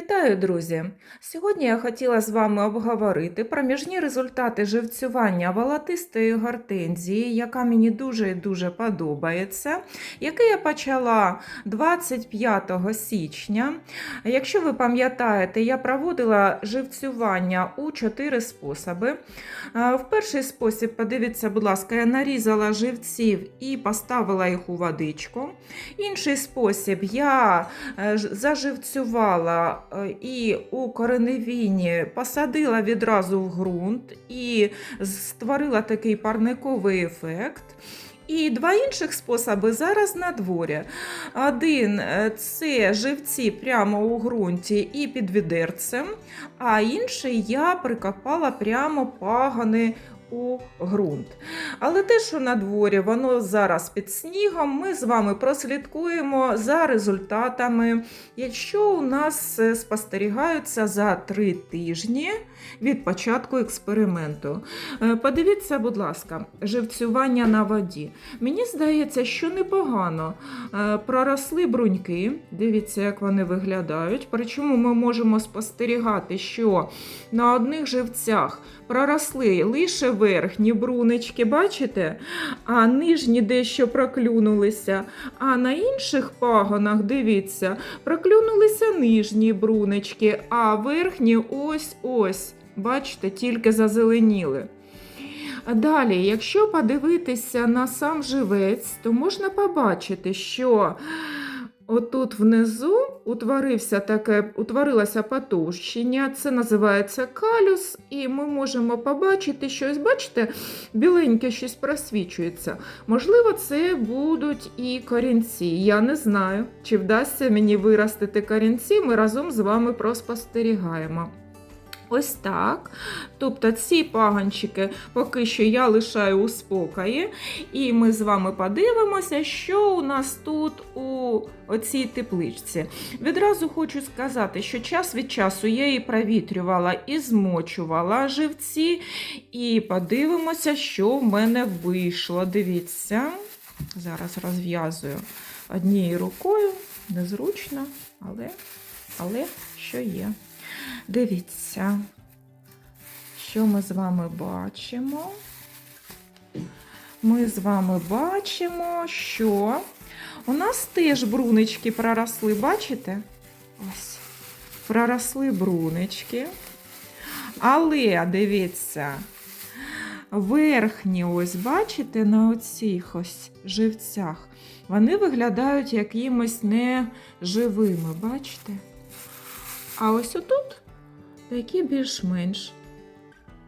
Вітаю, друзі! Сьогодні я хотіла з вами обговорити проміжні результати живцювання волотистої гортензії, яка мені дуже і дуже подобається, який я почала 25 січня. Якщо ви пам'ятаєте, я проводила живцювання у чотири способи. Е, В перший спосіб, подивіться, будь ласка, я нарізала живців і поставила їх у водичку. Інший спосіб я е, заживцювала і у кореневіні посадила відразу в ґрунт і створила такий парниковий ефект. І два інших способи зараз на дворі. Один е, це живці прямо у ґрунті і під відерцем, а інший я прикопала прямо пагани у ґрунт. Але те, що на дворі, воно зараз під снігом, ми з вами прослідкуємо за результатами, якщо у нас е, спостерігаються за три тижні від початку експерименту. Е, Подивіться, будь ласка, живцювання на воді. Мені здається, що непогано Е, проросли бруньки. Дивіться, як вони виглядають. Причому ми можемо спостерігати, що на одних живцях проросли лише верхні брунички, бачите? А нижні дещо проклюнулися. А на інших пагонах, дивіться, проклюнулися нижні брунички, а верхні ось ось. Бачите, тільки зазеленіли. Далі, якщо подивитися на сам живець, то можна побачити, що отут внизу утворився таке, утворилося потовщення, це називається калюс, і ми можемо побачити щось, бачите, біленьке щось просвічується. Можливо, це будуть і корінці. Я не знаю, чи вдасться мені виростити корінці, ми разом з вами проспостерігаємо. Ось так. Тобто ці паганчики поки що я лишаю у спокої, і ми з вами подивимося, що у нас тут у оцій тепличці. Відразу хочу сказати, що час від часу я її провітрювала і змочувала живці, і подивимося, що в мене вийшло. Дивіться, зараз розв'язую однією рукою, незручно, але, але що є. Дивіться, що ми з вами бачимо. Ми з вами бачимо, що у нас теж брунички проросли, бачите? Ось, проросли брунички. Але дивіться, верхні, ось, бачите, на оцих ось живцях, вони виглядають якимось неживими, бачите? А ось отут такі більш-менш.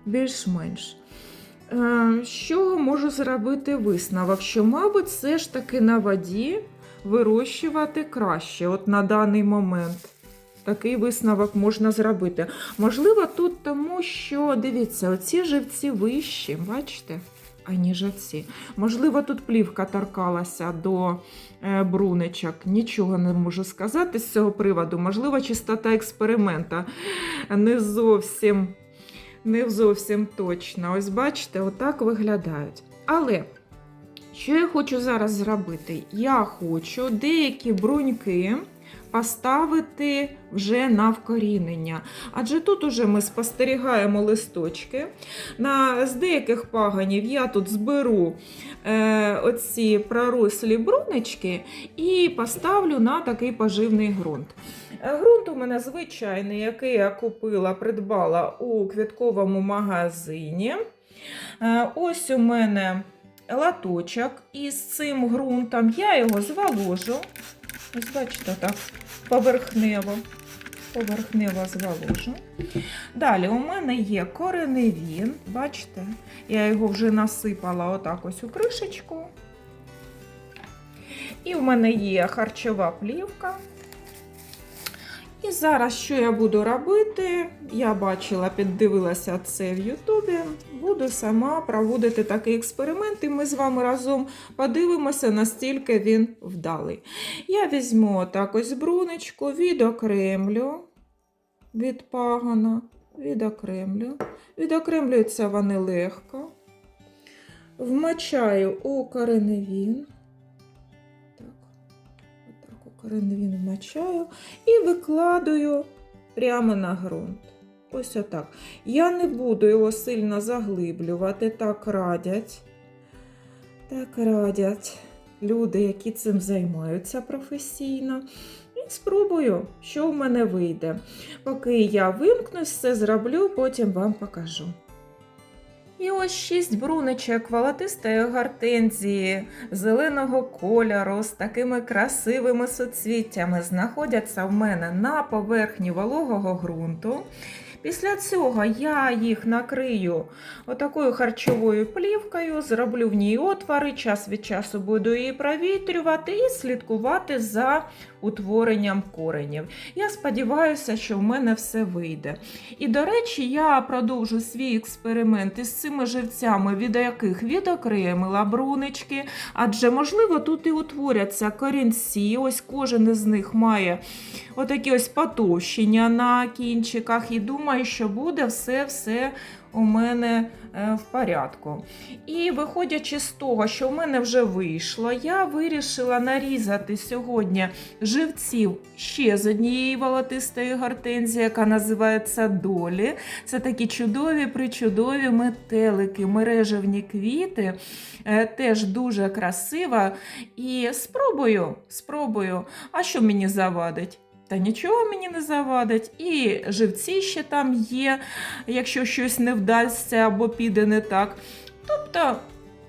Більш-менш. Е, чого можу зробити висновок? Що, мабуть, все ж таки на воді вирощувати краще, от на даний момент. Такий висновок можна зробити. Можливо, тут тому, що, дивіться, оці живці вищі, бачите? Аніж оці. Можливо, тут плівка торкалася до е, бруничок. Нічого не можу сказати з цього приводу. Можливо, чистота експеримента не зовсім, не зовсім точна. Ось бачите, отак виглядають. Але що я хочу зараз зробити? Я хочу деякі бруньки поставити вже на вкорінення. Адже тут уже ми спостерігаємо листочки. На, з деяких паганів я тут зберу е, оці пророслі брунички і поставлю на такий поживний ґрунт. Е, Ґрунт у мене звичайний, який я купила, придбала у квітковому магазині. Е, Ось у мене латочок із цим ґрунтом. Я його зволожу. Ось бачите, так, поверхнево. Поверхнево зволожу. Далі у мене є кореневін. Бачите, я його вже насипала отак ось у кришечку. І в мене є харчова плівка. І зараз, що я буду робити, я бачила, піддивилася це в Ютубі. Буду сама проводити такий експеримент, і ми з вами разом подивимося, настільки він вдалий. Я візьму отак ось брунечку, відокремлю від пагана, відокремлю. Відокремлюються вони легко. Вмочаю у кореневін. Отак вмочаю і викладаю прямо на ґрунт. Ось отак. Я не буду його сильно заглиблювати, так радять. Так радять люди, які цим займаються професійно. І спробую, що в мене вийде. Поки я вимкнусь, все зроблю, потім вам покажу. І ось шість бруничок волотистої гортензії зеленого кольору з такими красивими суцвіттями знаходяться в мене на поверхні вологого ґрунту. Після цього я їх накрию отакою харчовою плівкою, зроблю в ній отвори, час від часу буду її провітрювати і слідкувати за утворенням коренів. Я сподіваюся, що в мене все вийде. І, до речі, я продовжу свій експеримент із цими живцями, від яких відокремила брунички, адже, можливо, тут і утворяться корінці. Ось кожен із них має отакі ось потовщення на кінчиках, і думаю, що буде все-все у мене е, в порядку. І виходячи з того, що в мене вже вийшло, я вирішила нарізати сьогодні живців ще з однієї волотистої гортензії, яка називається Долі. Це такі чудові, причудові метелики, мережевні квіти. Е, Теж дуже красива. І спробую, спробую. А що мені завадить? Та нічого мені не завадить. І живці ще там є, якщо щось не вдасться або піде не так. Тобто.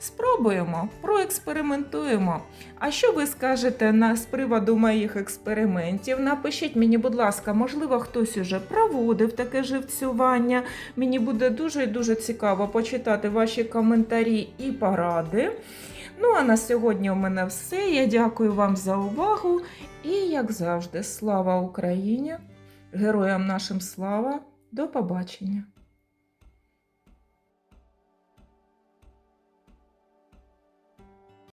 Спробуємо, проекспериментуємо. А що ви скажете на, з приводу моїх експериментів? Напишіть мені, будь ласка, можливо, хтось уже проводив таке живцювання. Мені буде дуже і дуже цікаво почитати ваші коментарі і поради. Ну, а на сьогодні у мене все. Я дякую вам за увагу. І, як завжди, слава Україні! Героям нашим слава! До побачення!